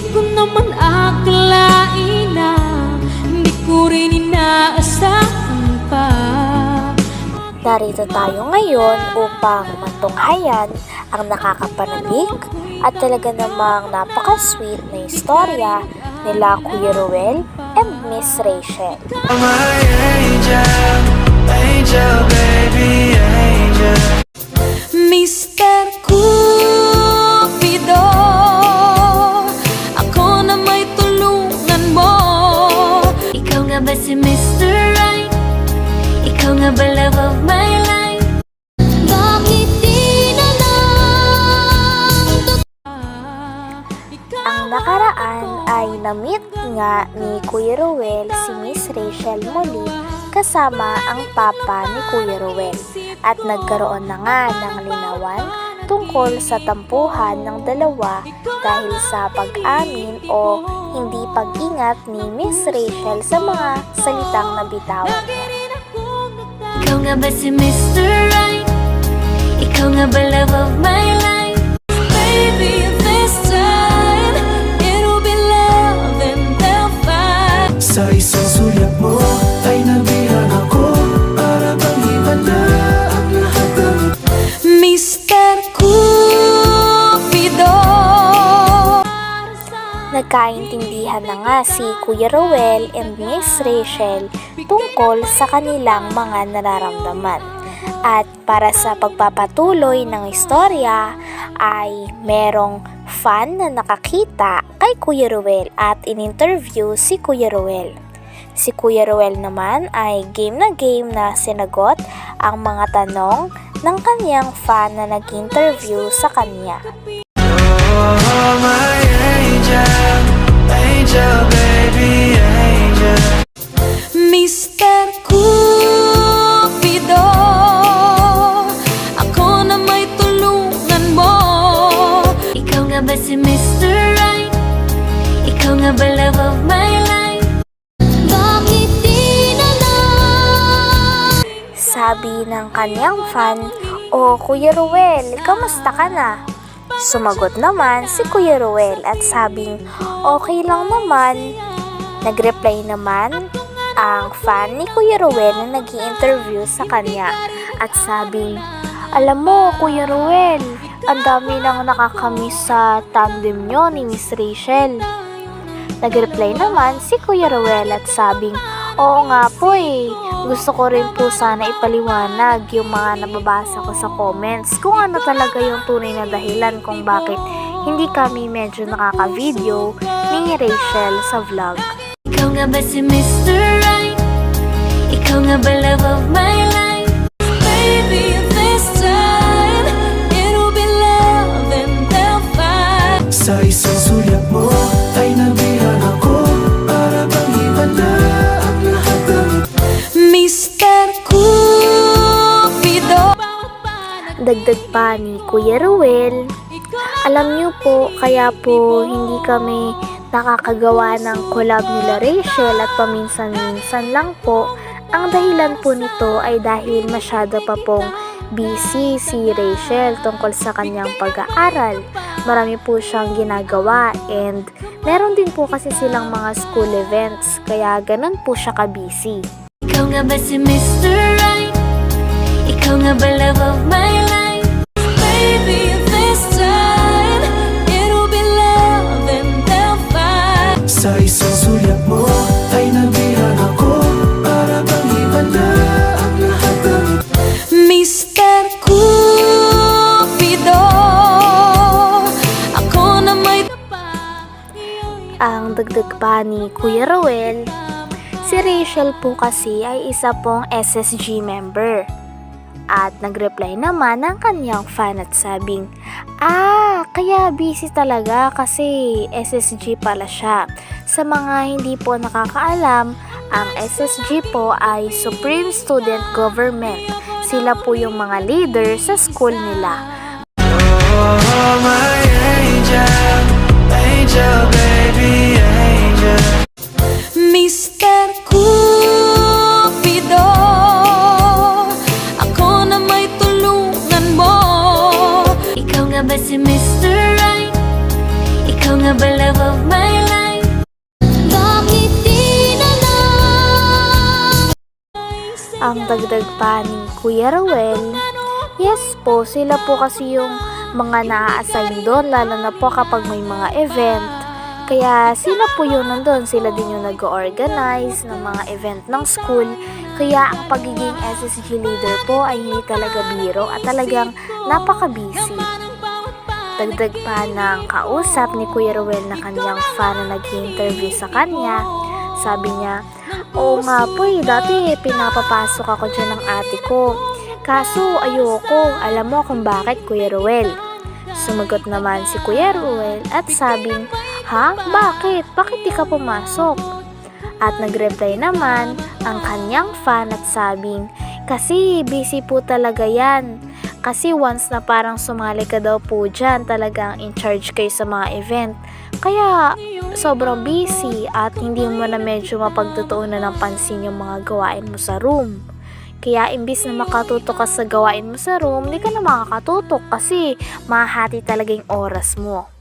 Di ko naman akalain na Hindi ko rin inaasahan pa Narito tayo ngayon upang matunghayan ang nakakapanabik at talaga namang napaka-sweet na istorya nila Kuya Ruel and Miss Rachel. my angel, angel, baby, angel. Mr. nga ba si Mr. Right? Ikaw nga ba love of my life? Bakit di na lang Ang nakaraan ay na-meet nga ni Kuya Ruel si Miss Rachel muli kasama ang papa ni Kuya Ruel at nagkaroon na nga ng linawan tungkol sa tampuhan ng dalawa dahil sa pag-amin o hindi pag-ingat ni Miss Rachel sa mga salitang nabitawan. Ikaw nga ba si Mr. Right? Ikaw nga ba love of my life? Nagkaintindihan na nga si Kuya Rowell and Miss Rachel tungkol sa kanilang mga nararamdaman. At para sa pagpapatuloy ng istorya ay merong fan na nakakita kay Kuya Rowell at in-interview si Kuya Rowell. Si Kuya Rowell naman ay game na game na sinagot ang mga tanong ng kanyang fan na nag-interview sa kanya. Oh, my Ng kanyang fan, O Kuya Ruel, kamusta ka na? Sumagot naman si Kuya Ruel at sabing, okay lang naman. Nagreply naman ang fan ni Kuya Ruel na nag interview sa kanya at sabing, alam mo Kuya Ruel, ang dami nang nakakamiss sa tandem nyo ni Miss Rachel. Nagreply naman si Kuya Rowell at sabing, Oo nga po eh, gusto ko rin po sana ipaliwanag yung mga nababasa ko sa comments kung ano talaga yung tunay na dahilan kung bakit hindi kami medyo nakaka-video ni Rachel sa vlog. Ikaw nga ba si Mr. Right? Ikaw nga ba love of my life? Dagdag pa ni Kuya Ruel, alam niyo po, kaya po hindi kami nakakagawa ng collab nila Rachel at paminsan-minsan lang po. Ang dahilan po nito ay dahil masyado pa pong busy si Rachel tungkol sa kanyang pag-aaral. Marami po siyang ginagawa and meron din po kasi silang mga school events kaya ganun po siya ka-busy. Ikaw nga ba si Mr. Ba love of my life? Baby, this time It'll be love and they'll fight Sa isang sulyap mo ay nabihan ako Para bang iba na ang lahat ng Mr. Cupido Ako na may Ang dagdag pa ni Kuya Rowell, si Rachel po kasi ay isa pong SSG member. At nagreply naman ang kanyang fan at sabing, Ah, kaya busy talaga kasi SSG pala siya. Sa mga hindi po nakakaalam, ang SSG po ay Supreme Student Government. Sila po yung mga leader sa school nila. Oh, my angel, angel, baby, love of my life? Bakit di na? Ang dagdag pa ni Kuya Rowel, yes po, sila po kasi yung mga naa-assign doon, lalo na po kapag may mga event. Kaya sila po yung nandun, sila din yung nag-organize ng mga event ng school. Kaya ang pagiging SSG leader po ay hindi talaga biro at talagang napaka-busy. Dagdag pa ng kausap ni Kuya Rowel na kanyang fan na nag-interview sa kanya. Sabi niya, Oo nga po eh, dati pinapapasok ako dyan ng ate ko. Kaso ayoko, alam mo kung bakit Kuya Ruel. Sumagot naman si Kuya Ruel at sabing, Ha? Bakit? Bakit di ka pumasok? At nag-reply naman ang kanyang fan at sabing, Kasi busy po talaga yan. Kasi once na parang sumali ka daw po dyan, talagang in charge kayo sa mga event. Kaya sobrang busy at hindi mo na medyo mapagtutuunan ng pansin yung mga gawain mo sa room. Kaya imbis na makatutok ka sa gawain mo sa room, di ka na makakatutok kasi mahati talaga yung oras mo.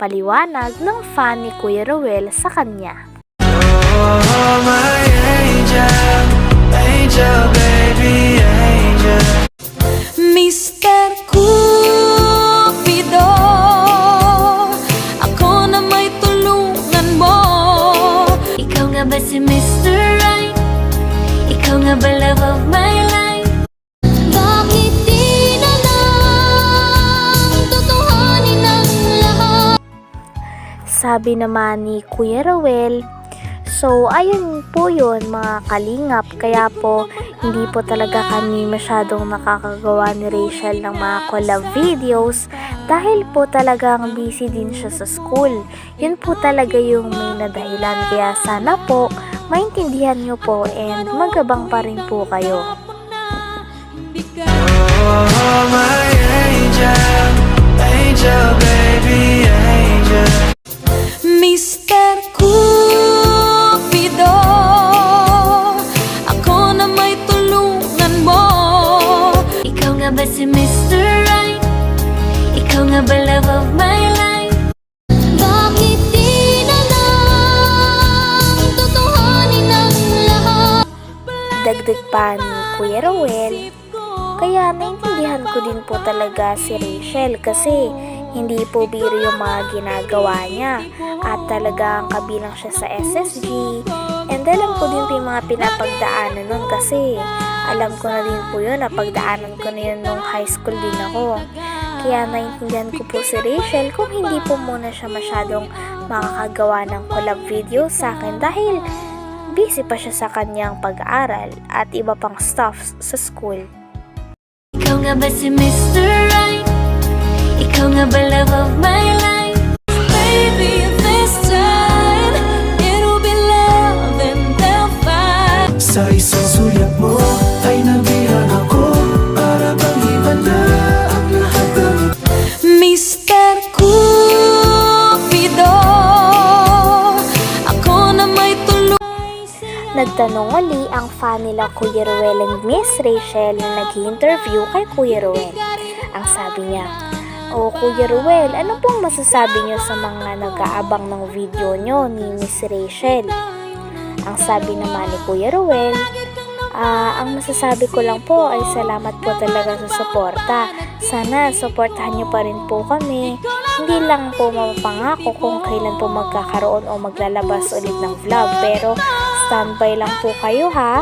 Paliwanag ng fan ni Kuya Rowel sa kanya. Oh, my angel, angel, baby, Sabi naman ni Kuya Rowel, So, ayun po yun mga kalingap. Kaya po, hindi po talaga kami masyadong nakakagawa ni Rachel ng mga collab videos dahil po talagang busy din siya sa school. Yun po talaga yung may nadahilan. Kaya sana po, maintindihan nyo po and magabang pa rin po kayo. Oh, my angel, Pa ni Kuya Rowel, Kaya naintindihan ko din po talaga si Rachel kasi hindi po biro yung mga ginagawa niya. At talagang kabilang siya sa SSG and alam ko din po yung mga pinapagdaanan nun kasi alam ko na din po yun na pagdaanan ko na yun nung high school din ako. Kaya naintindihan ko po si Rachel kung hindi po muna siya masyadong makakagawa ng collab video sa akin dahil busy pa siya sa kanyang pag-aaral at iba pang stuff sa school. Ikaw nga ba si Mr. Right? Ikaw nga ba love of my life? Baby, this time It'll be love and they'll fight Sa isang sulyap mo Nagtanong uli ang fan nila Kuya Ruel and Miss Rachel na nag-interview kay Kuya Ruel. Ang sabi niya, O Kuya Ruel, ano pong masasabi niyo sa mga nag-aabang ng video niyo ni Miss Rachel? Ang sabi naman ni Kuya Ruel, Ah, ang masasabi ko lang po ay salamat po talaga sa suporta. Sana suportahan niyo pa rin po kami. Hindi lang po mapapangako kung kailan po magkakaroon o maglalabas ulit ng vlog. Pero standby lang po kayo ha.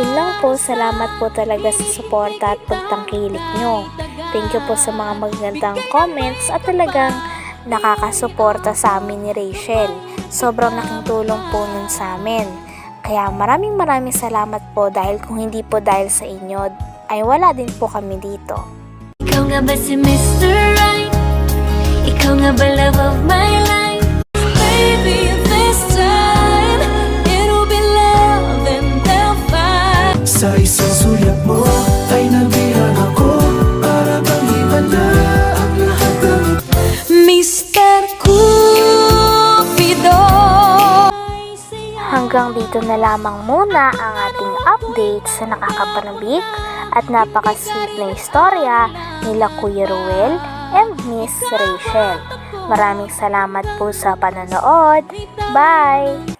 Yun lang po, salamat po talaga sa suporta at pagtangkilik nyo. Thank you po sa mga magandang comments at talagang nakakasuporta sa amin ni Rachel. Sobrang laking tulong po nun sa amin. Kaya maraming maraming salamat po dahil kung hindi po dahil sa inyo, ay wala din po kami dito. Ikaw nga ba si Mr. Right? Ikaw nga ba love of my life? Hanggang dito na lamang muna ang ating update sa nakakapanabik at napaka-sweet na istorya nila Kuya Ruel and Miss Rachel. Maraming salamat po sa panonood. Bye!